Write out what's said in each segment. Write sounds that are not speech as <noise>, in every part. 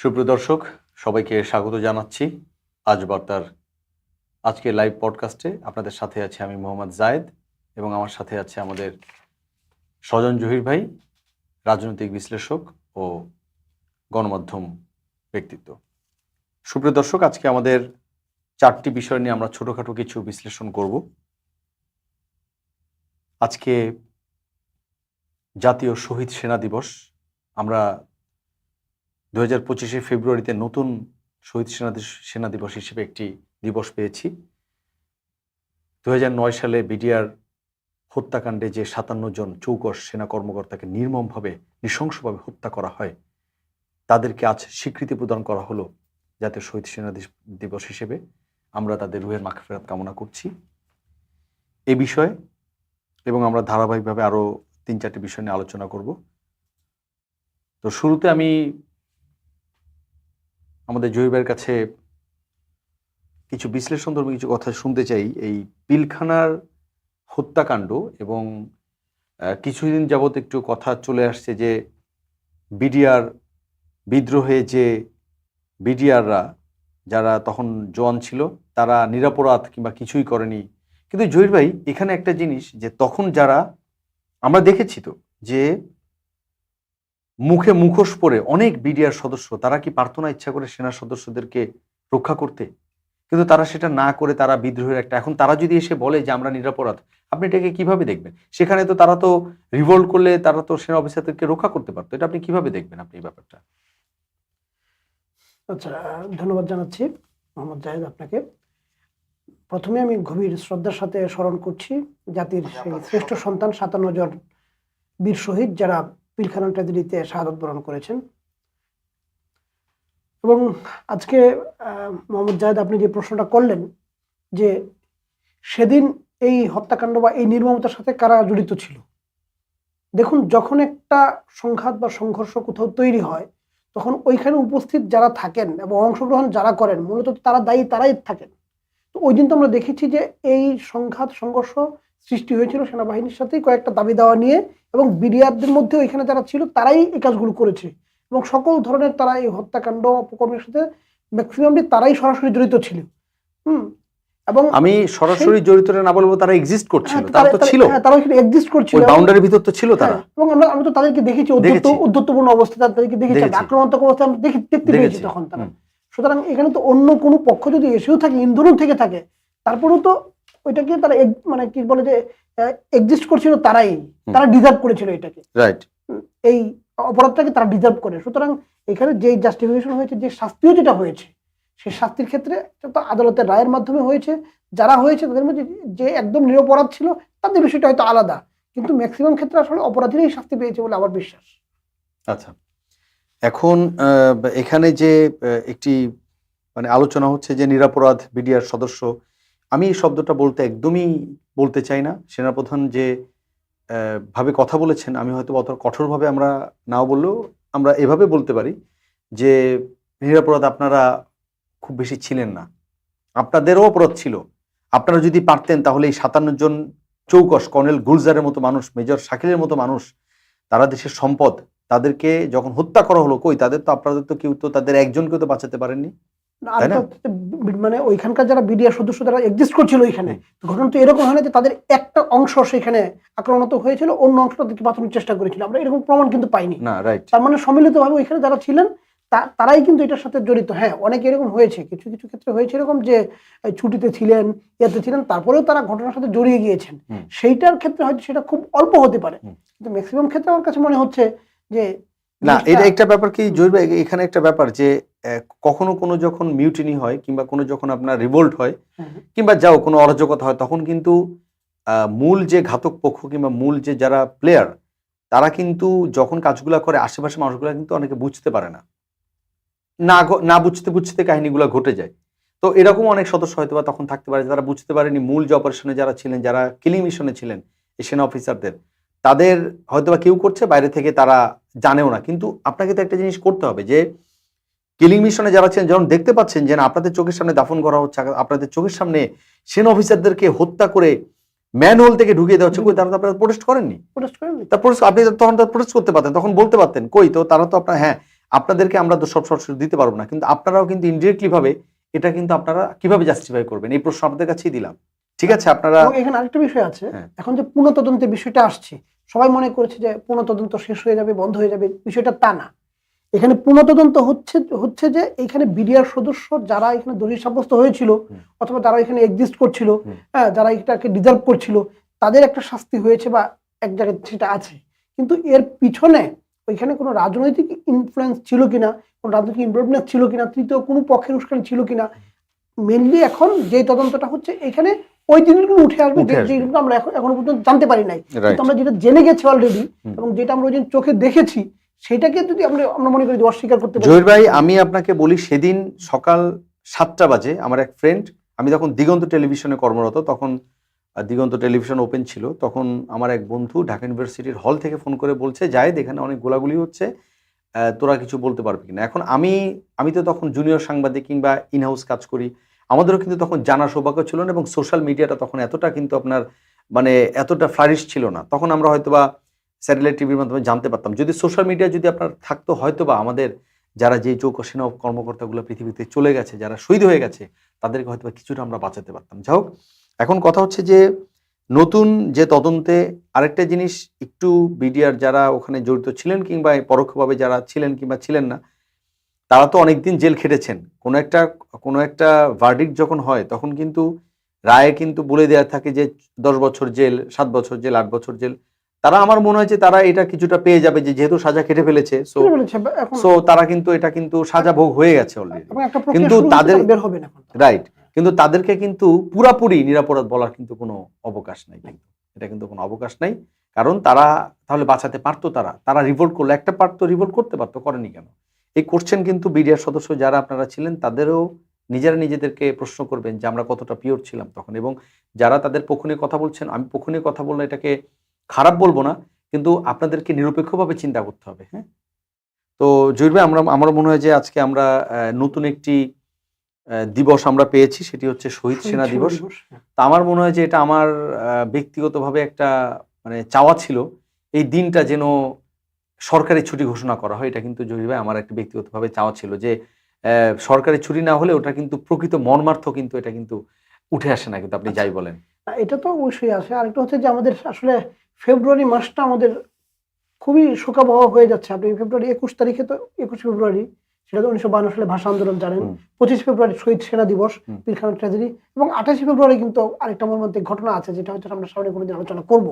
সুপ্রিয় দর্শক, সবাইকে স্বাগত জানাচ্ছি আজ বার্তার আজকে লাইভ পডকাস্টে আপনাদের সাথে আছে আমি মোহাম্মদ জায়েদ এবং আমার সাথে আছে আমাদের স্বজন জহির ভাই, রাজনৈতিক বিশ্লেষক ও গণমাধ্যম ব্যক্তিত্ব। সুপ্রিয় দর্শক, আজকে আমাদের চারটি বিষয় নিয়ে আমরা ছোটোখাটো কিছু বিশ্লেষণ করব। আজকে জাতীয় শহীদ সেনা দিবস, আমরা দু হাজার পঁচিশে ফেব্রুয়ারিতে নতুন শহীদ সেনা সেনা দিবস হিসেবে একটি দিবস পেয়েছি। দু নয় সালে বিডিআর হত্যাকাণ্ডে যে সাতান্ন জন চৌকশ সেনা কর্মকর্তাকে নির্মমভাবে, নৃশংসভাবে হত্যা করা হয়, তাদেরকে আজ স্বীকৃতি প্রদান করা হলো জাতীয় শহীদ সেনা দিবস হিসেবে। আমরা তাদের রুহের মাগফিরাত কামনা করছি। এ বিষয়ে এবং আমরা ধারাবাহিকভাবে আরও তিন চারটি বিষয় নিয়ে আলোচনা করব। তো শুরুতে আমি আমাদের জহিবের কাছে কিছু বিশ্লেষণধর্মী কিছু কথা শুনতে চাই। এই পিলখানার হত্যাকাণ্ড এবং কিছুদিন যাবত একটু কথা চলে আসছে যে বিডিআর বিদ্রোহে যে বিডিআররা যারা তখন জোয়ান ছিল, তারা নিরাপরাধ কিংবা কিছুই করেনি। কিন্তু জহির ভাই, এখানে একটা জিনিস যে তখন যারা, আমরা দেখেছি তো যে মুখে মুখোশ পরে অনেক বিডিআর সদস্য তারা কি পারতো না ইচ্ছা করে সেনা সদস্যদেরকে রক্ষা করতে? কিন্তু তারা সেটা না করে তারা বিদ্রোহের একটা এখন তারা যদি এসে বলে যে আমরা নিরাপরাধ আপনি এটাকে কীভাবে দেখবেন? সেখানে তো তারা তো রিভোল্ট করলে তারা তো সেনা অফিসারদেরকে রক্ষা করতে পারতো এটা আপনি কীভাবে দেখবেন আপনি এই ব্যাপারটা? আচ্ছা ধন্যবাদ জানাচ্ছি মোহাম্মদ জাহেদ আপনাকে। প্রথমে আমি গভীর শ্রদ্ধার সাথে স্মরণ করছি জাতির সেই শ্রেষ্ঠ সন্তান সাতান্ন জন বীর শহীদ যারা পিলখানা ট্র্যাজেডিতে শাহাদত বরণ করেছেন। এবং আজকে মোহাম্মদ জাহেদ, আপনি যে প্রশ্নটা করলেন যে সেদিন এই হত্যাকাণ্ড বা এই নির্মমতার সাথে কারা জড়িত ছিল? দেখুন, যখন একটা সংঘাত বা সংঘর্ষ কোথাও তৈরি হয়, তখন ওইখানে উপস্থিত যারা থাকেন এবং অংশগ্রহণ যারা করেন, মূলত তারা দায়ী, তারাই থাকেন। তো ওই দিন তো আমরা দেখেছি যে এই সংঘাত, সংঘর্ষ সৃষ্টি হয়েছিল সেনাবাহিনীর সাথেই কয়েকটা দাবি দেওয়া নিয়ে এবং বিডিআরদের মধ্যে ওইখানে যারা ছিল তারাই এই কাজগুলো করেছে। এবং সকল ধরনের তারা এই হত্যাকাণ্ড অপকর্মের সাথে ম্যাক্সিমামটি তারাই সরাসরি জড়িত ছিল। হুম? এবং আমি সরাসরি জড়িত না বলব তারা এক্সিস্ট করছিল। হ্যাঁ, তারা তো ছিল। হ্যাঁ, তারা এখানে এক্সিস্ট করছিল। বাউন্ডারির ভিতর তো ছিল তারা। হ্যাঁ, এবং আমরা আমরা তো তাদেরকে দেখেছি উদ্ধত্ত দেখেছি। উদ্ধত্তপূর্ণ অবস্থা তাদেরকে দেখেছি। দেখেছি। আক্রমণাত্মক অবস্থা আমরা দেখি দেখতে পেয়েছি তখন তারা। সুতরাং এখানে তো অন্য কোনো পক্ষ যদি এসেও থাকে ইন্ধনও থেকে থাকে তারপরেও তো ওইটাকে তারা মানে কি বলে যে এক্সিস্ট করছিল তারাই তারা ডিজার্ভ করেছিল এটাকে। রাইট এই অপরাধটাকে তারা ডিজার্ভ করে। সুতরাং এখানে যে জাস্টিফিকেশন হয়েছে যে শাস্তিও যেটা হয়েছে সেই শাস্তির ক্ষেত্রে তো আদালতের রায়ের মাধ্যমে হয়েছে। যারা হয়েছে তাদের মধ্যে যে একদম নিরপরাধ ছিল তাদের বিষয়টা হয়তো আলাদা। কিন্তু ম্যাক্সিমাম ক্ষেত্রে আসলে অপরাধীরাই শাস্তি পেয়েছে বলে আমার বিশ্বাস। আচ্ছা। এখন আহ, এখানে যে একটি মানে আলোচনা হচ্ছে যে নিরাপরাধ বিডিআর সদস্য আমি এই শব্দটা বলতে একদমই বলতে চাই না। সেনাপ্রধান যে ভাবে কথা বলেছেন, আমি হয়তো অত কঠোরভাবে আমরা নাও বললেও আমরা এভাবে বলতে পারি যে নিরাপরাধ আপনারা খুব বেশি ছিলেন না। আপনাদেরও অপরাধ ছিল। আপনারা যদি পারতেন তাহলে এই সাতান্ন জন চৌকস, কর্নেল গুলজারের মতো মানুষ, মেজর শাকিলের মতো মানুষ, তারা দেশের সম্পদ, তাদেরকে যখন হত্যা করা হলো, কই? তাদের তো আপনাদের তো কেউ তো, তাদের একজনকেও তো বাঁচাতে পারেননি। মানে ওইখানকার যারা বিডিআর সদস্য যারা এক্সিস্ট করছিল ওইখানে। ঘটনা তো এরকম হয় না যে তাদের একটা অংশ সেখানে আক্রমণত হয়েছিল অন্য অংশটা তাদেরকে বাঁচানোর চেষ্টা করেছিল। আমরা এরকম প্রমাণ কিন্তু পাইনি। তার মানে সম্মিলিতভাবে ওইখানে যারা ছিলেন তারাই কিন্তু এটার সাথে জড়িত। হ্যাঁ অনেক এরকম হয়েছে। কিছু কিছু ক্ষেত্রে হয়েছে এরকম যে ছুটিতে ছিলেন ইয়াতে ছিলেন তারপরেও তারা ঘটনার সাথে জড়িয়ে গিয়েছেন। সেইটার ক্ষেত্রে হয়তো সেটা খুব অল্প হতে পারে। কিন্তু ম্যাক্সিমাম ক্ষেত্রে আমার কাছে মনে হচ্ছে যে না এটা একটা ব্যাপার কি জরুরি এখানে একটা ব্যাপার যে কখনো কোনো যখন মিউটিনি হয় কিংবা কোনো যখন আপনার রিভোল্ট হয় হ্যাঁ, কিংবা যাও কোনো অরাজকতা হয় তখন কিন্তু আহ, মূল যে ঘাতক পক্ষ কিংবা মূল যে যারা প্লেয়ার তারা কিন্তু যখন কাজগুলো করে আশেপাশে মানুষগুলো কিন্তু অনেকে বুঝতে পারে না। না না বুঝতে বুঝতে কাহিনীগুলো ঘটে যায়। তো এরকম অনেক সদস্য হয়তো বা তখন থাকতে পারে যারা বুঝতে পারেনি মূল যে অপারেশনে যারা ছিলেন যারা কিলিং মিশনে ছিলেন এই সেনা অফিসারদের তাদের হয়তো বা কেউ করছে বাইরে থেকে তারা জানেও না। কিন্তু আপনাকে তো একটা জিনিস করতে হবে যে কিলিং মিশনে যারা ছিলেন যখন দেখতে পাচ্ছেন যে আপনাদের চোখের সামনে দাফন করা হচ্ছে আপনাদের চোখের সামনে সেনা অফিসারদেরকে হত্যা করে ম্যানহোল থেকে ঢুকিয়ে দেওয়া হচ্ছে কই তারা তো আপনারা প্রোটেস্ট করেননি? প্রোটেস্ট করেননি। তার protest- আপনি তখন প্রোটেস্ট করতে পারতেন তখন বলতে পারতেন কই তো তারা তো আপনার হ্যাঁ আপনাদেরকে আমরা তো সব সরাসরি দিতে পারব না কিন্তু আপনারাও কিন্তু ইনডিরেক্টলি ভাবে এটা কিন্তু আপনারা কীভাবে জাস্টিফাই করবেন? এই প্রশ্ন আপনাদের কাছেই দিলাম। ঠিক আছে আপনারা এখানে আরেকটা বিষয় আছে হ্যাঁ। এখন যে পুনঃ তদন্তের বিষয়টা আসছে সবাই মনে করেছে যে পুনঃ তদন্ত শেষ হয়ে যাবে বন্ধ হয়ে যাবে বিষয়টা তা না। এখানে পুনঃ তদন্ত হচ্ছে হচ্ছে যে এখানে বিডিআর সদস্য যারা এখানে দোষী সাব্যস্ত হয়েছিল অথবা যারা এখানে এক্সিস্ট করছিল হ্যাঁ যারা এটাকে ডিজার্ভ করছিল তাদের একটা শাস্তি হয়েছে বা এক জায়গায় সেটা আছে। কিন্তু এর পিছনে ওইখানে কোনো রাজনৈতিক ইনফ্লুয়েন্স ছিল কিনা কোনো রাজনৈতিক ইনভলভমেন্ট ছিল কিনা তৃতীয় কোনো পক্ষের উস্কানি ছিল কিনা মেনলি এখন যে তদন্তটা হচ্ছে এখানে ওই জিনিসগুলো উঠে আসবে আমরা এখন এখনও পর্যন্ত জানতে পারি নাই। কিন্তু আমরা যেটা জেনে গেছি অলরেডি এবং যেটা আমরা ওই চোখে দেখেছি সেটাকে যদি আমরা আমরা মনে করি অস্বীকার করতে জহির ভাই, আমি আপনাকে বলি, সেদিন সকাল সাতটা বাজে আমার এক ফ্রেন্ড আমি তখন দিগন্ত টেলিভিশনে কর্মরত, তখন দিগন্ত টেলিভিশন ওপেন ছিল, তখন আমার এক বন্ধু ঢাকা ইউনিভার্সিটির হল থেকে ফোন করে বলছে যায় এখানে অনেক গোলাগুলি হচ্ছে তোরা কিছু বলতে পারবি কিনা? এখন আমি আমি তো তখন জুনিয়র সাংবাদিক কিংবা ইনহাউস কাজ করি, আমাদেরও কিন্তু তখন জানার সৌভাগ্য ছিল না এবং সোশ্যাল মিডিয়াটা তখন এতটা কিন্তু আপনার মানে এতটা ফ্লারিশ ছিল না। তখন আমরা হয়তোবা স্যাটেলাইট টিভির মাধ্যমে জানতে পারতাম। যদি সোশ্যাল মিডিয়া যদি আপনার থাকতো হয়তো বা আমাদের যারা যে চৌক সেনা কর্মকর্তাগুলো পৃথিবীতে চলে গেছে, যারা শহীদ হয়ে গেছে, তাদেরকে হয়তো কিছুটা আমরা বাঁচাতে পারতাম। যাই হোক, এখন কথা হচ্ছে যে নতুন যে তদন্তে আরেকটা জিনিস একটু বিডিআর যারা ওখানে জড়িত ছিলেন কিংবা পরোক্ষভাবে যারা ছিলেন কিংবা ছিলেন না, তারা তো অনেকদিন জেল খেটেছেন। কোনো একটা কোনো একটা ভার্ডিক যখন হয়, তখন কিন্তু রায়ে কিন্তু বলে দেওয়া থাকে যে দশ বছর জেল, সাত বছর জেল, আট বছর জেল তারা আমার মনে হয় যে তারা এটা কিছুটা পেয়ে যাবে যে যেহেতু সাজা কেটে ফেলেছে সো তারা কিন্তু এটা কিন্তু সাজা ভোগ হয়ে গেছে অলরেডি কিন্তু তাদের- বের হবে না রাইট কিন্তু তাদেরকে কিন্তু পুরাপুরি নিরাপরাধ বলার কিন্তু কোনো অবকাশ নাই কিন্তু। এটা কিন্তু কোনো অবকাশ নাই। কারণ তারা তাহলে বাঁচাতে পারতো তারা। তারা রিভোল্ট করল একটা পার্ট তো রিভোল্ট করতে পারতো করেনি কেন? এই কোশ্চেন কিন্তু বিডিআর সদস্য যারা আপনারা ছিলেন তাদেরও নিজেরা নিজেদেরকে প্রশ্ন করবেন যে আমরা কতটা পিওর ছিলাম তখন। এবং যারা তাদের পক্ষ নিয়ে কথা বলছেন আমি পক্ষ নিয়ে কথা বললে এটাকে খারাপ বলব না কিন্তু আপনাদেরকে নিরপেক্ষভাবে চিন্তা করতে হবে হ্যাঁ? তো ভাই আমরা আমার মনে হয় যে আজকে আমরা নতুন একটি দিবস আমরা পেয়েছি সেটি হচ্ছে শহীদ সেনা দিবস। হ্যাঁ। তা আমার মনে হয় যে এটা আমার ব্যক্তিগতভাবে একটা মানে চাওয়া ছিল এই দিনটা যেন সরকারি ছুটি ঘোষণা করা হয় এটা কিন্তু জহির ভাই আমার একটা ব্যক্তিগতভাবে চাওয়া ছিল যে আহ, সরকারি ছুটি না হলে ওটা কিন্তু প্রকৃত মর্মার্থ কিন্তু এটা কিন্তু উঠে আসে না কিন্তু আপনি যাই বলেন। এটা তো অবশ্যই আছে আরেকটা হচ্ছে যে আমাদের আসলে ফেব্রুয়ারি মাসটা আমাদের খুবই শোকাবহ হয়ে যাচ্ছে। আপনি ফেব্রুয়ারি একুশ তারিখে তো একুশ ফেব্রুয়ারি সেটা তো উনিশশো বান্ন সালে ভাষা আন্দোলন জানেন। পঁচিশ ফেব্রুয়ারি শহীদ সেনা দিবস হুম। পিলখানা ট্র্যাজেডি এবং আঠাশে ফেব্রুয়ারি কিন্তু আরেকটা মর্মান্তিক ঘটনা আছে যেটা হয়তো আমরা সামনে কোনোদিন আলোচনা করব।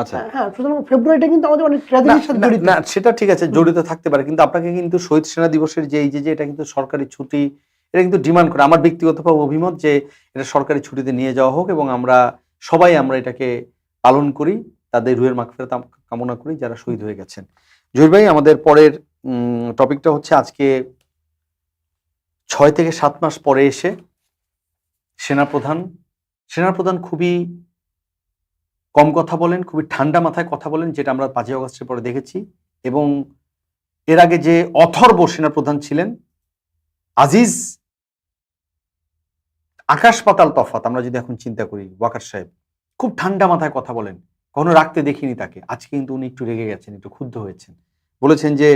আচ্ছা। হ্যাঁ সুতরাং ফেব্রুয়ারিটা কিন্তু আমাদের অনেক ট্র্যাজেডির সাথে জড়িত। না সেটা ঠিক আছে জড়িত থাকতে পারে কিন্তু আপনাকে কিন্তু শহীদ সেনা দিবসের যে এই যে এটা কিন্তু সরকারি ছুটি এটা কিন্তু ডিমান্ড করে। আমার ব্যক্তিগতভাবে অভিমত যে এটা সরকারি ছুটিতে নিয়ে যাওয়া হোক এবং আমরা সবাই আমরা এটাকে পালন করি, তাদের রুহের আম- কামনা করি যারা শহীদ হয়ে গেছেন। জহির ভাই, আমাদের পরের টপিকটা হচ্ছে আজকে ছয় থেকে সাত মাস পরে এসে সেনাপ্রধান সেনাপ্রধান খুবই কম কথা বলেন, খুবই ঠান্ডা মাথায় কথা বলেন, যেটা আমরা পাঁচই অগস্টের পরে দেখেছি। এবং এর আগে যে অথর্ব সেনাপ্রধান ছিলেন, আজিজ আকাশ পাতাল তফাত, আমরা যদি এখন চিন্তা করি, ওয়াকার সাহেব। খুব ঠান্ডা মাথায় কথা বলেন। কখনো রাখতে দেখিনি তাকে। আজকে কিন্তু উনি একটু রেগে গেছেন একটু ক্ষুব্ধ হয়েছেন। বলেছেন যে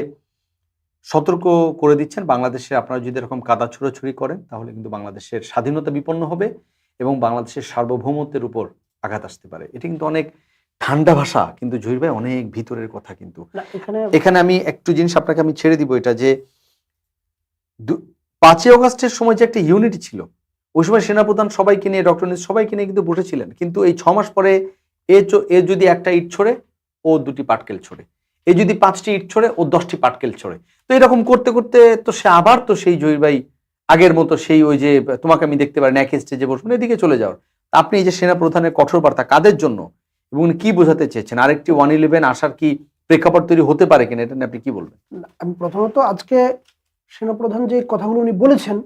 সতর্ক করে দিচ্ছেন বাংলাদেশে আপনারা যদি এরকম কাদা ছুড়োছুড়ি করেন তাহলে কিন্তু বাংলাদেশের স্বাধীনতা বিপন্ন হবে এবং বাংলাদেশের সার্বভৌমত্বের উপর আঘাত আসতে পারে। এটা কিন্তু অনেক ঠান্ডা ভাষা কিন্তু জহির ভাই অনেক ভিতরের কথা কিন্তু। এখানে আমি একটু জিনিস আপনাকে আমি ছেড়ে দিব এটা যে পাঁচই অগস্টের সময় যে একটা ইউনিটি ছিল ওই সময় সেনাপ্রধান সবাইকে নিয়ে, ডক্টর নিউজ সবাইকে নিয়ে কিন্তু বসেছিলেন। কিন্তু এই ছ মাস পরে এ এ যদি একটা ইট ছড়ে, ও দুটি পাটকেল ছড়ে। এ যদি পাঁচটি ইট ছড়ে, ও দশটি পাটকেল ছড়ে। তো এরকম করতে করতে তো সে আবার তো সেই জহির ভাই আগের মতো সেই ওই যে, তোমাকে আমি দেখতে পারি এক স্টেজে বসবেন, এদিকে চলে যাওয়ার। আপনি এই যে সেনাপ্রধানের কঠোর বার্তা কাদের জন্য? এবং কি বোঝাতে চেয়েছেন? আরেকটি ওয়ান ইলেভেন আসার কি প্রেক্ষাপট তৈরি হতে পারে কিনা, এটা নিয়ে আপনি কি বলবেন? আমি প্রথমত আজকে সেনাপ্রধান যে কথাগুলো উনি বলেছেন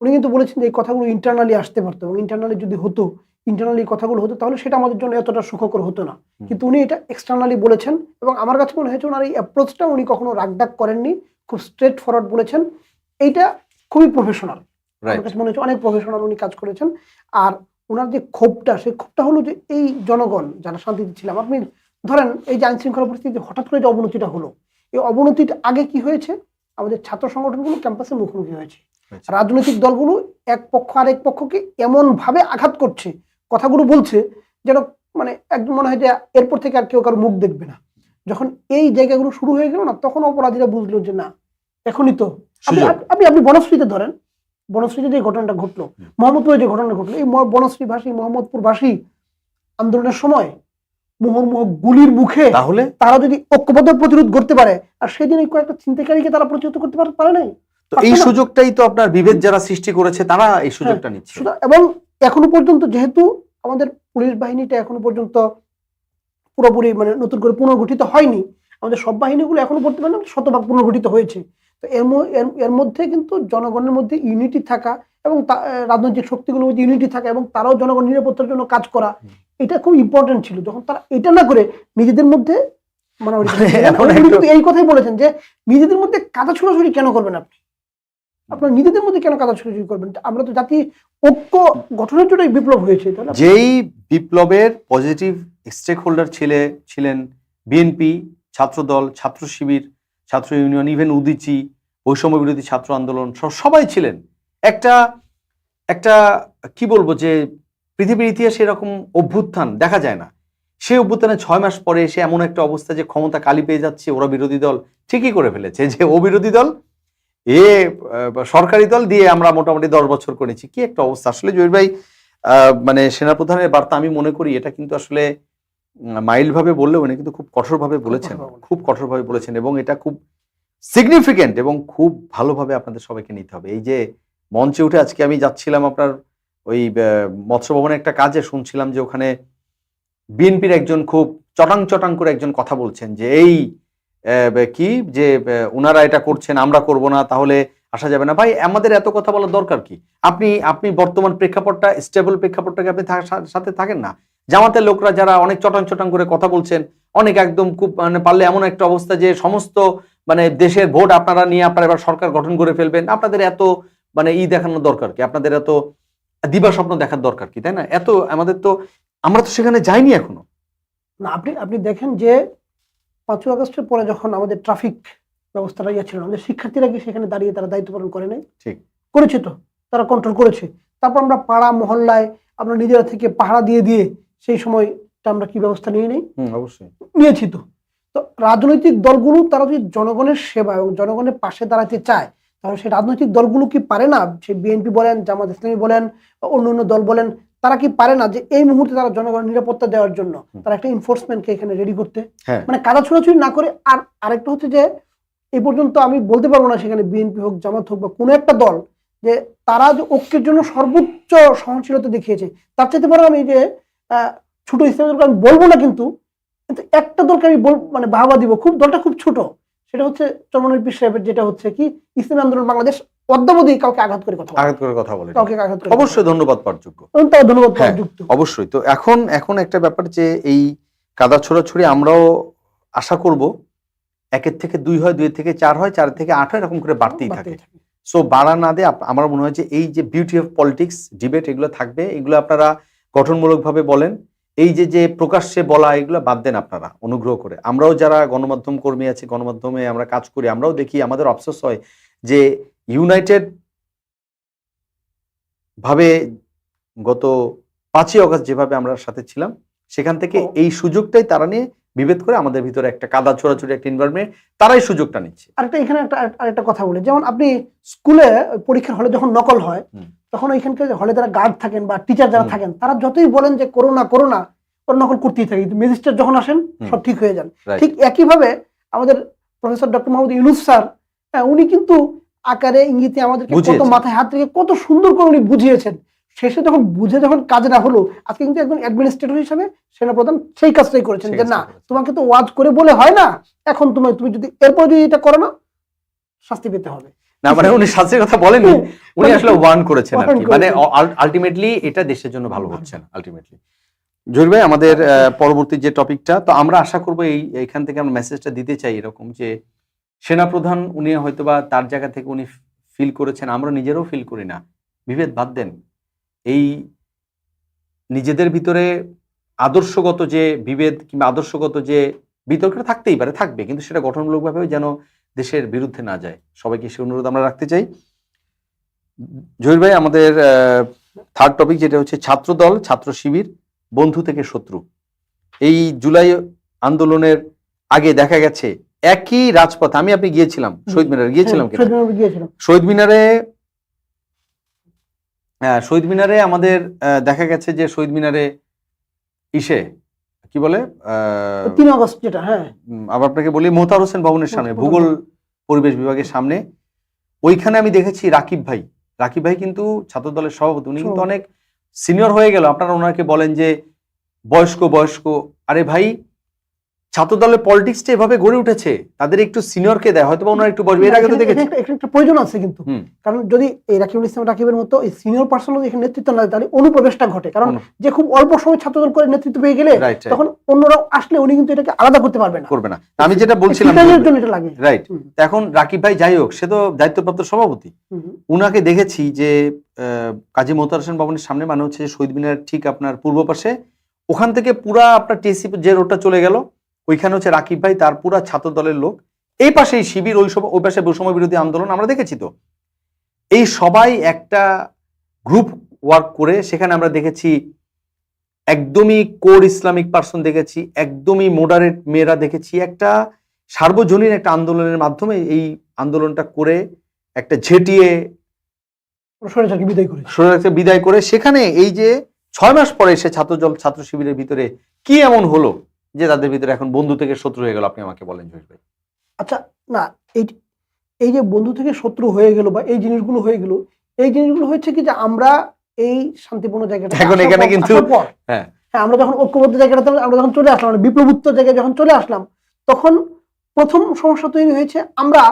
উনি কিন্তু বলেছেন যে এই কথাগুলো ইন্টারনালি আসতে পারতো এবং ইন্টারনালি যদি হতো ইন্টারনালি কথাগুলো হতো তাহলে সেটা আমাদের জন্য এতটা সুখকর হতো না। কিন্তু উনি এটা এক্সটার্নালি বলেছেন এবং আমার কাছে মনে হয়েছে ওনার এই অ্যাপ্রোচটা উনি কখনো রাগডাক করেননি খুব স্ট্রেট ফরওয়ার্ড বলেছেন। এইটা খুবই প্রফেশনাল আমার কাছে মনে হচ্ছে অনেক প্রফেশনাল উনি কাজ করেছেন। আর ওনার যে ক্ষোভটা সেই ক্ষোভটা হলো যে এই জনগণ যারা শান্তিতে ছিলাম আপনি ধরেন এই যে আইন শৃঙ্খলা পরিস্থিতি হঠাৎ করে যে অবনতিটা হলো এই অবনতিটা আগে কি হয়েছে? আমাদের ছাত্র সংগঠনগুলো ক্যাম্পাসে মুখোমুখি হয়েছে। রাজনৈতিক দলগুলো এক পক্ষ আরেক পক্ষকে এমন ভাবে আঘাত করছে কথাগুলো বলছে যেন মানে একদম মনে হয় যে এরপর থেকে আর কেউ কারও মুখ দেখবে না। যখন এই জায়গাগুলো শুরু হয়ে গেল না তখন অপরাধীরা বুঝলো যে না এখনই তো। আপনি আপনি বনশ্রীতে ধরেন বনশ্রীতে যে ঘটনাটা ঘটলো হুম। মোহাম্মদপুরে যে ঘটনা ঘটলো এই ম- বনশ্রীভাষী মোহাম্মদপুরবাসী আন্দোলনের সময় মুহুর্মুহ গুলির মুখে তাহলে? তারা যদি ঐক্যবদ্ধ প্রতিরোধ করতে পারে আর সেদিন কয়েকটা চিন্তাকারীকে তারা প্রতিরোধ করতে পারে নাই? তো এই সুযোগটাই তো আপনার বিভেদ যারা সৃষ্টি করেছে তারা এই সুযোগটা নিচ্ছে। এবং এখনও পর্যন্ত যেহেতু আমাদের পুলিশ বাহিনীটা এখনও পর্যন্ত পুরোপুরি মানে নতুন করে পুনর্গঠিত হয়নি আমাদের সব বাহিনীগুলো এখনও বর্তমানে শতভাগ পুনর্গঠিত হয়েছে। তো এর এর- মধ্যে কিন্তু জনগণের মধ্যে ইউনিটি থাকা এবং রাজনৈতিক শক্তিগুলোর মধ্যে ইউনিটি থাকা এবং তারাও জনগণ নিরাপত্তার জন্য কাজ করা এটা খুব ইম্পর্টেন্ট ছিল। যখন তারা এটা না করে নিজেদের মধ্যে মানে এখন কিন্তু এই কথাই বলেছেন যে নিজেদের মধ্যে কাদা ছোড়াছুড়ি কেন করবেন আপনি? আপনার নিজেদের মধ্যে কেন কাদা ছোড়াছুড়ি করবেন? আমরা তো জাতি ঐক্য গঠনের জন্য বিপ্লব হয়েছে যেই বিপ্লবের পজিটিভ স্টেক হোল্ডার ছিলে ছিলেন বিএনপি, ছাত্রদল, ছাত্র শিবির, ছাত্র ইউনিয়ন ইভেন উদিচি, বৈষম্য বিরোধী ছাত্র আন্দোলন স- সবাই ছিলেন। একটা একটা, কি বলব যে পৃথিবীর ইতিহাসে এরকম অভ্যুত্থান দেখা যায় না। সেই অভ্যুত্থানে ছয় মাস পরে এসে এমন একটা অবস্থা যে ক্ষমতা কালি পেয়ে যাচ্ছে, ওরা বিরোধী দল ঠিকই করে ফেলেছে যে ও বিরোধী দল এ সরকারি দল দিয়ে আমরা মোটামুটি দশ বছর করেছি। কি একটা অবস্থা। আসলে জহির ভাই মানে সেনাপ্রধানের বার্তা আমি মনে করি এটা কিন্তু আসলে মাইল্ড ভাবে বললেও উনি কিন্তু খুব কঠোরভাবে বলেছেন। বলেছেন। খুব কঠোরভাবে বলেছেন এবং এটা খুব সিগনিফিকেন্ট এবং খুব ভালোভাবে আপনাদের সবাইকে নিতে হবে। এই যে মঞ্চে উঠে আজকে আমি যাচ্ছিলাম আপনার ওই মৎস্য ভবনে একটা কাজে শুনছিলাম যে ওখানে বিএনপির একজন খুব চটাং চটাং করে একজন কথা বলছেন যে এই কি? যে ওনারা এটা করছেন, আমরা করব না, তাহলে আসা যাবে না। ভাই, আমাদের এত কথা বলার দরকার কি? আপনি আপনি বর্তমান প্রেক্ষাপটটা স্টেবল প্রেক্ষাপটটাকে আপনি সাথে থাকেন না। জামাতের লোকরা যারা অনেক চটাং চটাং করে কথা বলছেন, অনেক একদম খুব মানে পারলে এমন একটা অবস্থা যে, সমস্ত মানে দেশের ভোট আপনারা নিয়ে আপনারা এবার সরকার গঠন করে ফেলবেন, আপনাদের এত মানে ই দেখানোর দরকার কি? আপনাদের এত দিবা স্বপ্ন দেখার দরকার কি? তাই না? এত, আমাদের তো, আমরা তো সেখানে যাইনি এখনও। না, আপনি আপনি দেখেন যে পাঁচই আগস্টের পরে যখন আমাদের ট্রাফিক ব্যবস্থাটা ইয়ে ছিল আমাদের শিক্ষার্থীরা কি সেখানে দাঁড়িয়ে তারা দায়িত্ব পালন করে নাই? ঠিক। করেছে তো তারা কন্ট্রোল করেছে। তারপর আমরা পাড়া মহল্লায় আমরা নিজেরা থেকে পাহারা দিয়ে দিয়ে সেই সময়টা আমরা কি ব্যবস্থা নিয়ে নেই? অবশ্যই। নিয়েছি তো। তো রাজনৈতিক দলগুলো তারা যদি জনগণের সেবা এবং জনগণের পাশে দাঁড়াতে চায় তাহলে সেই রাজনৈতিক দলগুলো কি পারে না? সে বিএনপি বলেন জামাত ইসলামী বলেন অন্য অন্য দল বলেন তারা কি পারে না যে এই মুহূর্তে তারা জনগণের নিরাপত্তা দেওয়ার জন্য তারা একটা এনফোর্সমেন্টকে এখানে রেডি করতে? হ্যাঁ। মানে কাদা ছোড়াছুড়ি না করে আর আরেকটা হচ্ছে যে এই পর্যন্ত আমি বলতে পারব না সেখানে বিএনপি হোক জামাত হোক বা কোনো একটা দল যে তারা যে ঐক্যের জন্য সর্বোচ্চ সহনশীলতা দেখিয়েছে তার চাইতে পারে আমি যে আহ, ছোট ইসলামী দলকে আমি বলব না কিন্তু কিন্তু একটা দলকে আমি বল মানে বাহবা দিব। খুব দলটা খুব ছোট। সেটা হচ্ছে চরমনের পীর সাহেবের যেটা হচ্ছে কি ইসলামী আন্দোলন বাংলাদেশ অদ্যাবধি কাউকে আঘাত করে কথা আঘাত করে কথা বলে। কাউকে আঘাত করে অবশ্যই ধন্যবাদ পাওয়ার যোগ্য এবং তাও ধন্যবাদ হ্যাঁ। যুক্ত অবশ্যই। তো এখন এখন একটা ব্যাপার যে এই কাদা ছোড়াছুড়ি আমরাও আশা করব একের থেকে দুই হয় দুই থেকে চার হয় চার থেকে আট হয় এরকম করে বাড়তেই থাকে। সো বাড়া না দিয়ে আমার মনে হয় যে এই যে বিউটি অফ পলিটিক্স ডিবেট এগুলো থাকবে এগুলো আপনারা গঠনমূলকভাবে বলেন। এই যে যে প্রকাশ্যে বলা এগুলো বাদ দেন আপনারা অনুগ্রহ করে। আমরাও যারা গণমাধ্যম কর্মী আছে গণমাধ্যমে আমরা কাজ করি আমরাও দেখি আমাদের অফসোস হয় যে ইউনাইটেড ভাবে গত পাঁচই অগস্ট যেভাবে আমরা সাথে ছিলাম সেখান থেকে এই সুযোগটাই তারা নিয়ে বিভেদ করে আমাদের ভিতরে একটা কাদা ছোড়াছুড়ি একটা এনভায়রনমেন্ট তারাই সুযোগটা নিচ্ছে। আরেকটা এখানে একটা আরেকটা কথা বলি যেমন আপনি স্কুলে পরীক্ষার হলে যখন নকল হয় তখন ওইখানকার হলে যারা গার্ড থাকেন বা টিচার যারা থাকেন তারা যতই বলেন যে করোনা করোনা ওর নকল করতেই থাকে। কিন্তু ম্যাজিস্ট্রেট যখন আসেন সব ঠিক হয়ে যান. ঠিক একইভাবে আমাদের professor doctor Mohammad Yunus sir হ্যাঁ, উনি কিন্তু আকারে ইঙ্গিতে আমাদেরকে কত মাথায় হাত রেখে কত সুন্দর করে উনি বুঝিয়েছেন। শেষে যখন বুঝে যখন কাজ না হলো আজকে কিন্তু একজন অ্যাডমিনিস্ট্রেটর হিসাবে সেনাপ্রধান সেই কাজটাই করেছেন যে না তোমাকে তো ওয়াজ করে বলে হয় না এখন তোমার তুমি যদি এরপর যদি এটা করো না শাস্তি পেতে হবে। না মানে উনি শাস্তির কথা বলেননি উনি মানে- আসলে ওয়ার্ন করেছেন আর কি মানে। আলটিমেটলি এটা দেশের জন্য ভালো হচ্ছে না আলটিমেটলি জহির ভাই আমাদের পরবর্তী যে টপিকটা তো আমরা আশা করব এই এখান থেকে আমরা মেসেজটা দিতে চাই এরকম যে সেনাপ্রধান উনি হয়তোবা তার জায়গা থেকে উনি ফিল করেছেন, আমরা নিজেরাও ফিল করি না। বিভেদ বাদ দেন। এই নিজেদের ভিতরে আদর্শগত যে বিভেদ কিংবা আদর্শগত যে বিতর্কটা থাকতেই পারে, থাকবে, কিন্তু সেটা গঠনমূলকভাবে যেন দেশের বিরুদ্ধে না যায়। সবাইকে সে অনুরোধ আমরা রাখতে চাই। জহির ভাই, আমাদের থার্ড টপিক যেটা হচ্ছে ছাত্রদল, ছাত্র শিবির, বন্ধু থেকে শত্রু। এই জুলাই আন্দোলনের আগে দেখা গেছে একই রাজপথ আমি আপনি গিয়েছিলাম শহীদ মিনারে গিয়েছিলাম হ্যাঁ, শহীদ মিনারে গিয়েছিলাম। শহীদ মিনারে আমাদের দেখা গেছে যে শহীদ মিনারে ইসে কি বলে? আহ, তিন আগস্ট যেটা হ্যাঁ। আবার আপনাকে বলি মোহতার হোসেন ভবনের সামনে ভূগোল পরিবেশ বিভাগের সামনে। ওইখানে আমি দেখেছি রাকিব ভাই। রাকিব ভাই কিন্তু ছাত্র দলের সভাপতি উনি কিন্তু অনেক সিনিয়র হয়ে গেল। আপনারা ওনাকে বলেন যে বয়স্ক বয়স্ক। আরে ভাই ছাত্র দলের পলিটিক্সটা এভাবে গড়ে উঠেছে তাদের একটু সিনিয়রকে দেয় হয়তো বা ওনারা একটু বয়স এর আগে তো দেখেছি। একটা- একটা প্রয়োজন আছে কিন্তু। কারণ যদি এই রাকিবুল ইসলাম রাকিবের মতো এই সিনিয়র পার্সন এখানে নেতৃত্ব না দেয়, তাহলে অনুপ্রবেশটা ঘটে। কারণ যে খুব অল্প সময় ছাত্রদল করে নেতৃত্ব পেয়ে গেলে তখন অন্যরাও আসলে উনি কিন্তু এটাকে আলাদা করতে পারবে না। করবে না। আমি যেটা বলছিলাম জন্য এটা লাগে। রাইট এখন রাকিব ভাই যাই হোক সে তো দায়িত্বপ্রাপ্ত সভাপতি। উনাকে দেখেছি যে আহ, কাজী মোহতার হোসেন ভবনের সামনে মানে হচ্ছে শহীদ মিনার ঠিক আপনার পূর্ব পাশে ওখান থেকে পুরা আপনার টিসি যে রোডটা চলে গেল ওইখানে হচ্ছে রাকিব ভাই তার পুরা ছাত্র দলের লোক। এই পাশে এই শিবির ওই সময় ওই পাশে বৈষম্য বিরোধী আন্দোলন আমরা দেখেছি তো। এই সবাই একটা গ্রুপ ওয়ার্ক করে সেখানে আমরা দেখেছি একদমই কোর ইসলামিক পার্সন দেখেছি একদমই মোডারেট মেয়েরা দেখেছি। একটা সার্বজনীন একটা আন্দোলনের মাধ্যমে এই আন্দোলনটা করে একটা ঝেটিয়ে বিদায় সরে বিদায় করে সেখানে এই যে ছয় মাস পরে এসে ছাত্রদল ছাত্র শিবিরের ভিতরে কি এমন হলো? যে তাদের ভিতরে এখন বন্ধু থেকে শত্রু হয়ে গেল আপনি আমাকে বলেন জহির ভাই আচ্ছা না এই এই যে বন্ধু থেকে শত্রু হয়ে গেল বা এই জিনিসগুলো হয়ে গেল এই জিনিসগুলো হয়েছে কি যে আমরা এই শান্তিপূর্ণ জায়গাটা এখন এখানে কিন্তু- হ্যাঁ। হ্যাঁ আমরা যখন ঐক্যবদ্ধ জায়গাটাতে আমরা যখন চলে আসলাম মানে বিপ্লবোত্তর জায়গায় যখন চলে আসলাম তখন প্রথম সমস্যা তৈরি হয়েছে আমরা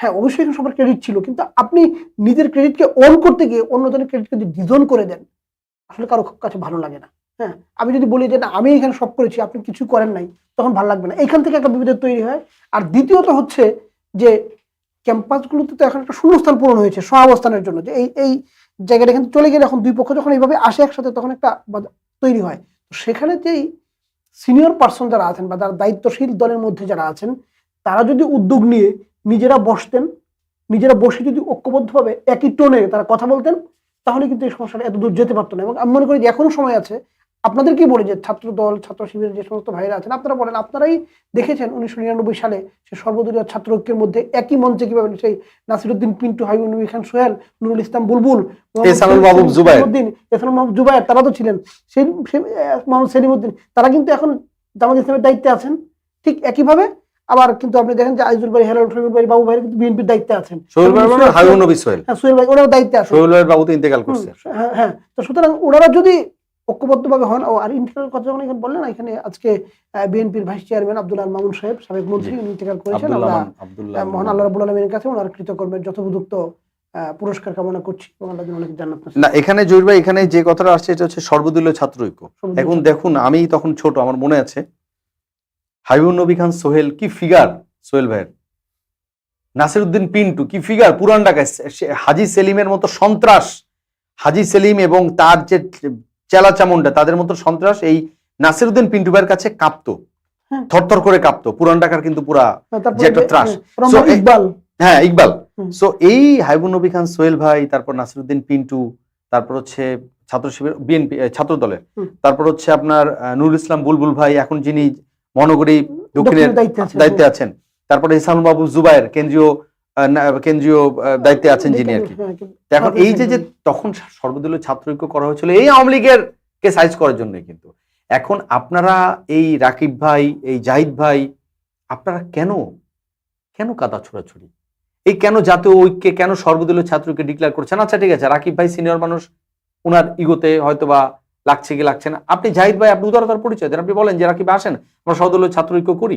হ্যাঁ অবশ্যই সবার ক্রেডিট ছিল কিন্তু আপনি নিজের ক্রেডিটকে অন করতে গিয়ে অন্যজনের ক্রেডিটকে যদি ডিজন করে দেন আসলে কারও কাছে ভালো লাগে না হ্যাঁ আমি যদি বলি যে না, আমি এখানে সব করেছি, আপনি কিছু করেন নাই, তখন ভালো লাগবে না। এখান থেকে একটা বিভেদ তৈরি হয়। আর দ্বিতীয়ত হচ্ছে যে ক্যাম্পাসগুলোতে তো এখন একটা শূন্যস্থান পূরণ হয়েছে সহাবস্থানের জন্য। যে এই এই জায়গাটা এখানে চলে গেলে এখন দুই পক্ষ যখন এইভাবে আসে একসাথে, তখন একটা তৈরি হয়। সেখানে যেই সিনিয়র পার্সন যারা আছেন বা যারা দায়িত্বশীল দলের মধ্যে যারা আছেন, তারা যদি উদ্যোগ নিয়ে নিজেরা বসতেন, নিজেরা বসে যদি ঐক্যবদ্ধভাবে একই টোনে তারা কথা বলতেন, তাহলে কিন্তু এই সমস্যাটা এত দূর যেতে পারতো না। এবং আমি মনে করি যে এখনও সময় আছে আপনাদেরকেই বলি যে ছাত্র দল ছাত্র শিবিরের যে সমস্ত ভাইরা আছেন আপনারা বলেন আপনারাই দেখেছেন উনিশশো নিরানব্বই সালে সে সর্বদলীয় ছাত্র ঐক্যের মধ্যে একই মঞ্চে কীভাবে সেই নাসিরুদ্দিন পিন্টু হাবিবুল নবী খান সোহেল নুরুল ইসলাম বুলবুল মাহবুব জুবায়ের। মাহবুব জুবায়ের তারা তো ছিলেন। সেই মোহাম্মদ সেলিমউদ্দিন তারা কিন্তু এখন জামাত ইসলামের দায়িত্বে আছেন। ঠিক একইভাবে আবার কিন্তু আপনি দেখেন যে আইজুল ভাই হেলাল শহীদ ভাই বাবু ভাই কিন্তু বিএনপির দায়িত্বে আছেন। সোহেল ভাই মানে হারুন নবী সোহেল। হ্যাঁ সোহেল ভাই ওনার দায়িত্বে আছেন সোহেল ভাইয়ের বাবু তো ইন্তেকাল করছে। হ্যাঁ হ্যাঁ তো সুতরাং ওনারা যদি ঐক্যবদ্ধভাবে হন। ও আর ইন্টারনাল কথা যখন এখানে বললেন এখানে আজকে বিএনপির ভাইস চেয়ারম্যান আব্দুল আল মামুন সাহেব সাবেক মন্ত্রী উনি ইন্তেকাল করেছেন। আমরা মহান আল্লাহ রাবুল আলমীর কাছে ওনার কৃতকর্মের যথোপযুক্ত পুরস্কার কামনা করছি না এখানে জহির ভাই এখানে যে কথাটা আসছে এটা হচ্ছে সর্বদলীয় ছাত্র ঐক্য। এখন দেখুন আমি তখন ছোট আমার মনে আছে হাবিবুল নবী খান সোহেল কি ফিগার সোহেল ভাইয়ের? নাসিরুদ্দিন পিন্টু কি ফিগার পুরান ঢাকায় হাজি সেলিমের মতো সন্ত্রাস হাজি সেলিম এবং তার যে চেলা চামুন্ডা তাদের মতো সন্ত্রাস এই নাসিরুদ্দিন পিন্টু ভাইয়ের কাছে কাঁপতো। হ্যাঁ। থরথর করে কাঁপতো। পুরান ঢাকার কিন্তু পুরা হ্যাঁ, যে একটা ত্রাস। হ্যাঁ, ইকবাল। হ্যাঁ ইকবাল। সো এই হাইবুল নবী খান সোহেল ভাই তারপর নাসিরুদ্দিন পিন্টু তারপর হচ্ছে ছাত্র শিবির বিএনপি ছাত্র দলের। তারপর হচ্ছে আপনার নুরুল ইসলাম বুলবুল ভাই এখন যিনি মহানগরী দক্ষিণের দায়িত্বে আছেন। তারপরে ইসানুল বাবু জুবায়ের কেন্দ্রীয় কেন্দ্রীয় দায়িত্বে আছেন যিনি আর কি। হ্যাঁ, কিন্তু- তো এখন এই যে যে তখন সর্বদলীয় ছাত্র ঐক্য করা হয়েছিল এই আওয়ামী লীগের কে সাইজ করার জন্য কিন্তু। এখন আপনারা এই রাকিব ভাই এই জাহিদ ভাই আপনারা কেন কেন কাদা ছোড়াছুড়ি? এই কেন জাতীয় ঐক্যে কেন সর্বদলীয় ছাত্রকে ডিক্লেয়ার করছেন? আচ্ছা ঠিক আছে রাকিব ভাই সিনিয়র মানুষ ওনার ইগোতে হয়তো বা লাগছে কি লাগছে না। আপনি জাহিদ ভাই আপনি উদারতার পরিচয় দেন। আপনি বলেন যে রাকিব আসেন আমরা সর্বদলীয় ছাত্র ঐক্য করি।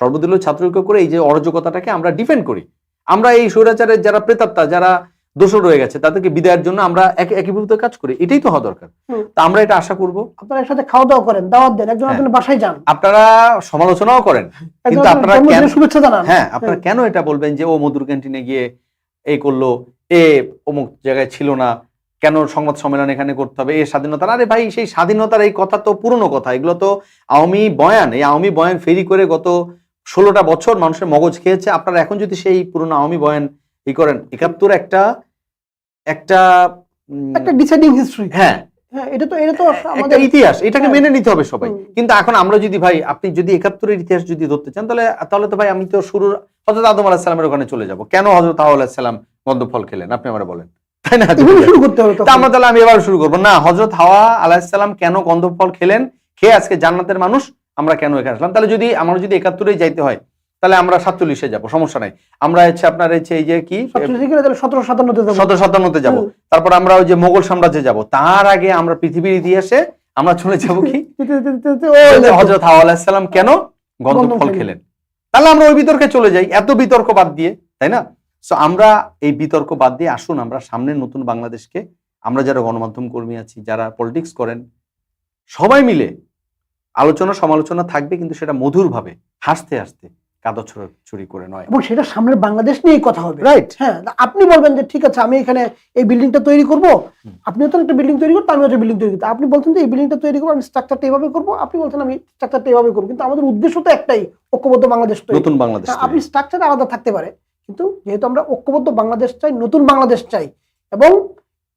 সর্বদলীয় ছাত্র ঐক্য করে এই যে অরাজকতাটাকে আমরা ডিফেন্ড করি। আমরা এই স্বৈরাচারের যারা প্রেতাত্মা যারা দোষর রয়ে গেছে তাদেরকে বিদায়ের জন্য আমরা এক- একীভূত কাজ করি। এটাই তো হওয়া দরকার। তা আমরা এটা আশা করব। আপনারা একসাথে খাওয়া দাওয়া করেন দাওয়াত দেন একজন হ্যাঁ। একজনের বাসায় যান। আপনারা সমালোচনাও করেন। কিন্তু আপনারা কেন- শুভেচ্ছা জানান। হ্যাঁ আপনারা কেন এটা বলবেন যে ও মধুর ক্যান্টিনে গিয়ে এই করল এ অমুক জায়গায় ছিল না কেন সংবাদ সম্মেলন এখানে করতে হবে এ স্বাধীনতার আরে ভাই সেই স্বাধীনতার এই কথা তো পুরনো কথা। এগুলো তো আওয়ামী বয়ান। এই আওয়ামী বয়ান ফেরি করে গত ষোলোটা বছর মানুষের মগজ খেয়েছে। আপনারা এখন যদি সেই পুরনো আওয়ামী বয়ান ই করেন একাত্তর একটা একটা একটা ডিসাইডিং হিস্ট্রি হ্যাঁ। হ্যাঁ এটা তো এটা তো একটা আমাদের ইতিহাস এটাকে হ্যাঁ। মেনে নিতে হবে সবাই। কিন্তু এখন আমরা যদি ভাই আপনি যদি একাত্তরের ইতিহাস যদি ধরতে চান তাহলে তাহলে তো ভাই আমি তো শুরুর হজরত আদম আলাহিসাল্লামের ওখানে চলে যাব। কেন হজরত আলাহিসাল্লাম গন্ধফল খেলেন? আপনি আমরা বলেন। তাই না? শুরু করতে হবে আমরা তাহলে আমি এবার শুরু করব। না হজরত হাওয়া আলাহিসাল্লাম কেন গন্ধ ফল খেলেন? খেয়ে আজকে জান্নাতের মানুষ আমরা কেন এখানে আসলাম? তাহলে যদি আমরা যদি একাত্তরেই যাইতে হয় তাহলে আমরা সাতচল্লিশে যাব সমস্যা নাই। আমরা হচ্ছে আপনার হচ্ছে এই যে কি? সতেরো সাতান্নতে যাব। তারপর আমরা ওই যে মোগল সাম্রাজ্যে যাব। তার আগে আমরা পৃথিবীর ইতিহাসে আমরা চলে যাব কি। <laughs> হজরত হাওয়া আলাহিসাল্লাম কেন গন্ধ গন্ধম ফল খেলেন। খেলেন? তাহলে আমরা ওই বিতর্কে চলে যাই এত বিতর্ক বাদ দিয়ে তাই না? সো আমরা এই বিতর্ক বাদ দিয়ে আসুন আমরা সামনের নতুন বাংলাদেশকে আমরা যারা গণমাধ্যম কর্মী আছি যারা পলিটিক্স করেন সবাই মিলে আলোচনা সমালোচনা থাকবে কিন্তু সেটা মধুরভাবে হাসতে হাসতে কাদা ছড়ি করে নয়। এবং সেটা সামনের বাংলাদেশ নিয়েই কথা হবে। রাইট হ্যাঁ আপনি বলবেন যে ঠিক আছে আমি এখানে এই বিল্ডিংটা তৈরি করব। হুম। আপনিও তো একটা বিল্ডিং তৈরি করতে আমিও একটা বিল্ডিং তৈরি করতে। আপনি বলছেন যে এই বিল্ডিংটা তৈরি করব আমি স্ট্রাকচারটা এভাবে করব। আপনি বলছেন আমি স্ট্রাকচারটা এভাবে করব। কিন্তু আমাদের উদ্দেশ্য তো একটাই ঐক্যবদ্ধ বাংলাদেশ নতুন বাংলাদেশ হ্যাঁ, আপনি স্ট্রাকচার আলাদা থাকতে পারে কিন্তু যেহেতু আমরা ঐক্যবদ্ধ বাংলাদেশ চাই নতুন বাংলাদেশ চাই এবং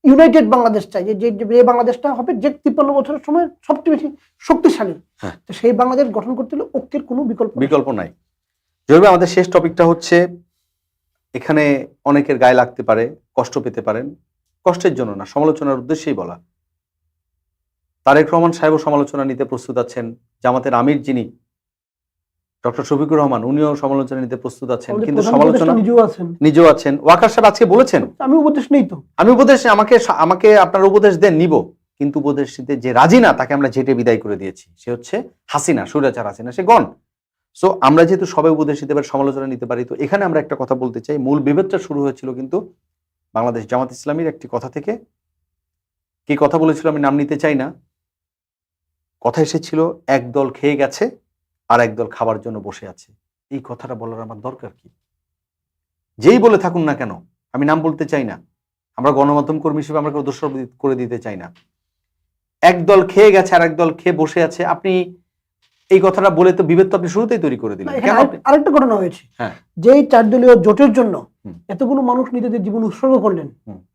ইউনাইটেড বাংলাদেশ চাই। যে বাংলাদেশটা হবে যে তিপ্পান্ন বছরের সময় সবচেয়ে বেশি শক্তিশালী। হ্যাঁ। তো সেই বাংলাদেশ গঠন করতে হলে ঐক্যের কোনো বিকল্প বিকল্প নাই। জরুরি আমাদের শেষ টপিকটা হচ্ছে এখানে অনেকের গায়ে লাগতে পারে কষ্ট পেতে পারেন। কষ্টের জন্য না সমালোচনার উদ্দেশ্যেই বলা। তারেক রহমান সাহেব সমালোচনা নিতে প্রস্তুত আছেন। জামাতের আমির যিনি ডক্টর শফিকুর রহমান উনিও সমালোচনা নিতে প্রস্তুত আছেন কিন্তু সমালোচনা নিজেও আছেন। নিজেও আছেন। ওয়াকার সাহেব আজকে বলেছেন আমি উপদেশ নেই তো। আমি উপদেশ আমাকে আমাকে আপনার উপদেশ দেন নিব। কিন্তু উপদেশ দিতে যে রাজি না তাকে আমরা জেটে বিদায় করে দিয়েছি। সে হচ্ছে হাসিনা সুরাচার হাসিনা সে গণ। সো আমরা যেহেতু সবাই উপদেশ দিতে পারি সমালোচনা নিতে পারি তো এখানে আমরা একটা কথা বলতে চাই। মূল বিভেদটা শুরু হয়েছিল কিন্তু বাংলাদেশ জামাত ইসলামীর একটি কথা থেকে। কি কথা বলেছিল আমি নাম নিতে চাই না। কথা এসেছিল এক দল খেয়ে গেছে। আর একদল খাবার জন্য বসে আছে। এই কথাটা বলার আমার দরকার কি? যেই বলে থাকুন না কেন আমি নাম বলতে চাই না। আমরা গণমাধ্যম কর্মী হিসেবে আমরা কেউ দোষারোপ করে দিতে চাই না। একদল খেয়ে গেছে আর একদল খেয়ে বসে আছে। আপনি এই কথাটা বলে তো বিভেদ তো আপনি শুরুতেই তৈরি করে দিলেন। কেন আরেকটা ঘটনা হয়েছে। হ্যাঁ। যেই চার দলীয় জোটের জন্য এতগুলো মানুষ নিজেদের জীবন উৎসর্গ করলেন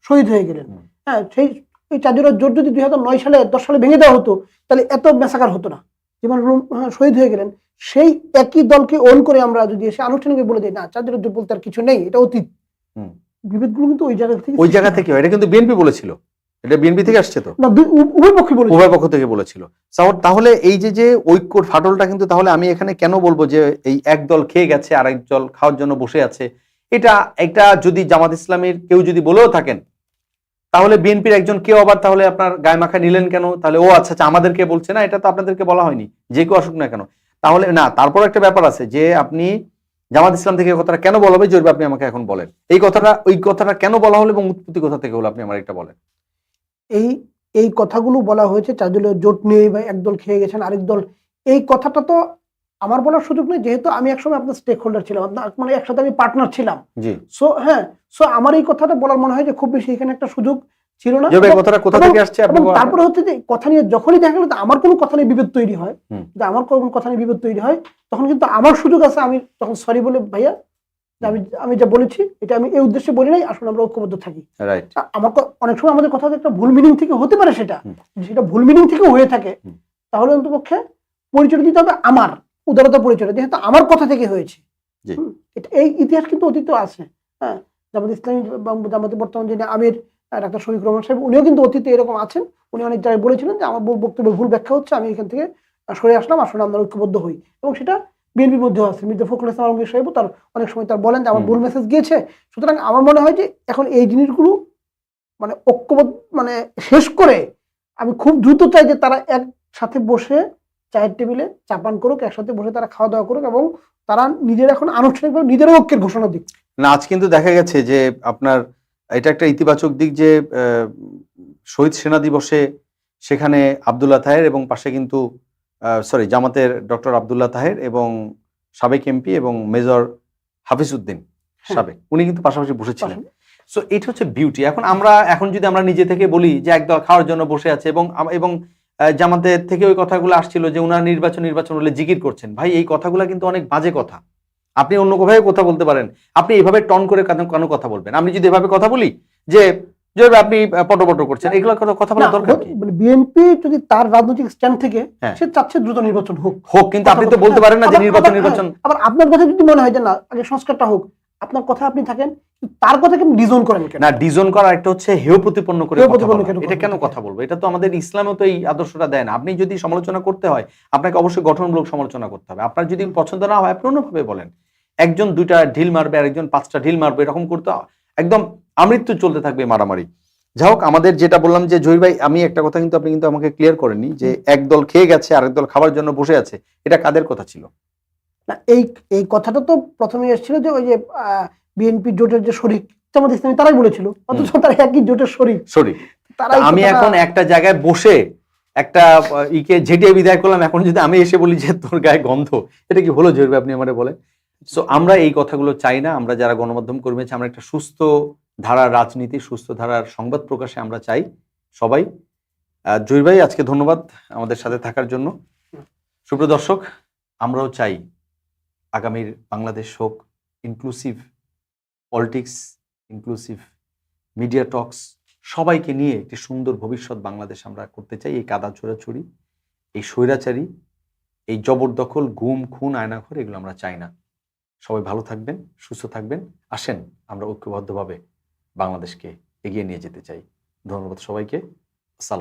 শহীদ হয়ে গেলেন। হ্যাঁ সেই এই চার দলীয় জোট যদি দুই হাজার নয় সালে দশ সালে ভেঙে দেওয়া হতো তাহলে এত মেসাকার হতো না। যেমন হ্যাঁ, শহীদ হয়ে গেলেন সেই একই দলকে ওন করে আমরা যদি এসে আনুষ্ঠানিক বলে দিই না দলীয় জোট বলতে আর কিছু নেই এটা অতীত। হুম। বিভেদগুলো কিন্তু ওই জায়গা থেকে ওই জায়গা থেকে। এটা কিন্তু বিএনপি বলেছিল। এটা বিএনপি থেকে আসছে তো? না উভয় পক্ষে উভয় পক্ষ থেকে বলেছিল। তাহলে- তাহলে এই যে যে ঐক্যর ফাটলটা কিন্তু তাহলে আমি এখানে কেন বলব যে এই এক দল খেয়ে গেছে আর এক দল খাওয়ার জন্য বসে আছে? এটা একটা যদি জামাত ইসলামের কেউ যদি বলেও থাকেন তাহলে বিএনপির একজন কেউ আবার তাহলে আপনার গায়ে মাখা নিলেন কেন? তাহলে ও আচ্ছা আচ্ছা আমাদেরকে বলছে না, এটা তো আপনাদেরকে বলা হয়নি, যে কেউ আসুক না কেন। তাহলে না তারপর একটা ব্যাপার আছে যে আপনি জামাত ইসলাম থেকে কথাটা কেন বলা হবে? জরুরি আপনি আমাকে এখন বলেন। এই কথাটা, ওই কথাটা কেন বলা হলো এবং উৎপত্তি কোথা থেকে হলো, আপনি আমার একটা বলেন। এই এই কথাগুলো বলা হয়েছে চার জোট নিয়ে বা একদল খেয়ে গেছেন, আরেক দল। এই কথাটা তো আমার বলার সুযোগ নেই যেহেতু আমি একসময় আপনার স্টেক হোল্ডার ছিলাম আপনার মানে একসাথে আমি পার্টনার ছিলাম। সো হ্যাঁ সো আমার এই কথাটা বলার মনে হয় যে খুব বেশি এখানে একটা সুযোগ ছিল না। কথাটা কোথা থেকে আসছে তারপরে হচ্ছে যে কথা নিয়ে যখনই দেখা গেল আমার কোনো কথা নিয়ে বিভেদ তৈরি হয় হুম। যে আমার কোনো কথা নিয়ে বিভেদ তৈরি হয় তখন কিন্তু আমার সুযোগ আছে আমি তখন সরি বলে ভাইয়া আমি আমি যা বলেছি এটা আমি এই উদ্দেশ্যে বলি নাই আসলে আমরা ঐক্যবদ্ধ থাকি। আমার অনেক সময় আমাদের কথা একটা ভুল মিনিং থেকে হতে পারে সেটা। সেটা ভুল মিনিং থেকে হয়ে থাকে। তাহলে অন্তপক্ষে পরিচয় দিতে হবে আমার। উদারতা পরিচয় যেহেতু আমার কথা থেকে হয়েছে। এটা এই ইতিহাস কিন্তু অতীত আছে হ্যাঁ। জামাত ইসলামী বা জামাতের বর্তমান যিনি আমির ডাক্তার শফিক রহমান সাহেব উনিও কিন্তু অতীতে এরকম আছেন। উনি অনেক জায়গায় বলেছিলেন যে আমার বক্তব্যে ভুল ব্যাখ্যা হচ্ছে আমি এখান থেকে সরে আসলাম আসলে আমরা ঐক্যবদ্ধ হই। এবং সেটা বিএনপির মধ্যেও আছে। মির্জা ফখরুল ইসলাম আলমগীর সাহেব তার অনেক সময় তার বলেন যে আমার ভুল মেসেজ গিয়েছে। সুতরাং আমার মনে হয় যে এখন এই জিনিসগুলো মানে ঐক্যবদ্ধ মানে শেষ করে আমি খুব দ্রুত চাই যে তারা একসাথে বসে চায়ের টেবিলে চাপান করুক একসাথে বসে তারা খাওয়া দাওয়া করুক এবং তারা নিজের এখন আনুষ্ঠানিকভাবে নিজের ঐক্যের ঘোষণা দিক। না আজ কিন্তু দেখা গেছে যে আপনার এটা একটা ইতিবাচক দিক যে শহীদ সেনা দিবসে সেখানে আবদুল্লাহ তাহের এবং পাশে কিন্তু সরি জামাতের ডক্টর আবদুল্লাহ তাহের এবং সাবেক এমপি এবং মেজর হাফিজ উদ্দিন হ্যাঁ। সাবেক। উনি কিন্তু পাশাপাশি বসেছিলেন। সো এটা হচ্ছে বিউটি এখন আমরা এখন যদি আমরা নিজে থেকে বলি যে একদল খাওয়ার জন্য বসে আছে এবং এবং জামাতের থেকে ওই কথাগুলো আসছিল যে উনার নির্বাচন নির্বাচন হলে জিকির করছেন। ভাই এই কথাগুলো কিন্তু অনেক বাজে কথা। আপনি অন্য কোথায় কথা বলতে পারেন। আপনি এভাবে টন করে কেন কথা বলবেন? আমি যদি এভাবে কথা বলি যে আপনি পটপট করছেন এগুলো কথা কথা বলা দরকার মানে বিএনপি যদি তার রাজনৈতিক স্ট্যান্ড থেকে হ্যাঁ। সে চাচ্ছে দ্রুত নির্বাচন হোক। হোক কিন্তু আপনি তো বলতে পারেন না যে নির্বাচন নির্বাচন আবার আপনার কথা যদি মনে হয় যে না আগে সংস্কারটা হোক আপনার কথা আপনি থাকেন তার কথা কেন ডিজন করেন কেন? না ডিজন করা একটা হচ্ছে হেয় প্রতিপন্ন করে এটা কেন। কথা বলব? এটা তো আমাদের ইসলামেও তো এই আদর্শটা দেয় না। আপনি যদি সমালোচনা করতে হয় আপনাকে অবশ্যই গঠনমূলক সমালোচনা করতে হবে। আপনার যদি পছন্দ না হয় আপনি অন্যভাবে বলেন। একজন দুইটা ঢিল মারবে আর একজন পাঁচটা ঢিল মারবে এরকম করতে একদম আমৃত্যু চলতে থাকবে মারামারি। যাই হোক আমাদের যেটা বললাম যে জহির ভাই আমি একটা কথা কিন্তু আপনি কিন্তু আমাকে ক্লিয়ার করেননি যে এক দল খেয়ে গেছে আরেক দল খাবার জন্য বসে আছে। এটা কাদের কথা ছিল? না এই এই কথাটা তো প্রথমে এসেছিল যে ওই যে বিএনপি জোটের যে শরিক জামাত ইসলামী তারাই বলেছিল অথচ তারা একই জোটের শরিক। তারাই আমি এখন একটা জায়গায় বসে একটা ইকে ঝেটিয়ে বিদায় করলাম এখন যদি আমি এসে বলি যে তোর গায়ে গন্ধ এটা কি হলো জরুরি আপনি আমারে বলে সো আমরা এই কথাগুলো চাই না আমরা যারা গণমাধ্যম কর্মী আছি আমরা একটা সুস্থ ধারার রাজনীতি সুস্থ ধারার সংবাদ প্রকাশে আমরা চাই সবাই। জহির ভাই আজকে ধন্যবাদ আমাদের সাথে থাকার জন্য। সুপ্রিয় দর্শক আমরাও চাই আগামীর বাংলাদেশ হোক inclusive politics inclusive media talks সবাইকে নিয়ে একটি সুন্দর ভবিষ্যৎ বাংলাদেশ আমরা করতে চাই, এই কাদা ছোড়াছুড়ি এই স্বৈরাচারী, এই জবরদখল গুম খুন, আয়নাঘর, এগুলো আমরা চাই না। সবাই ভালো থাকবেন, সুস্থ থাকবেন, আসেন, আমরা ঐক্যবদ্ধভাবে বাংলাদেশকে এগিয়ে নিয়ে যেতে চাই। ধন্যবাদ সবাইকে, আসসালাম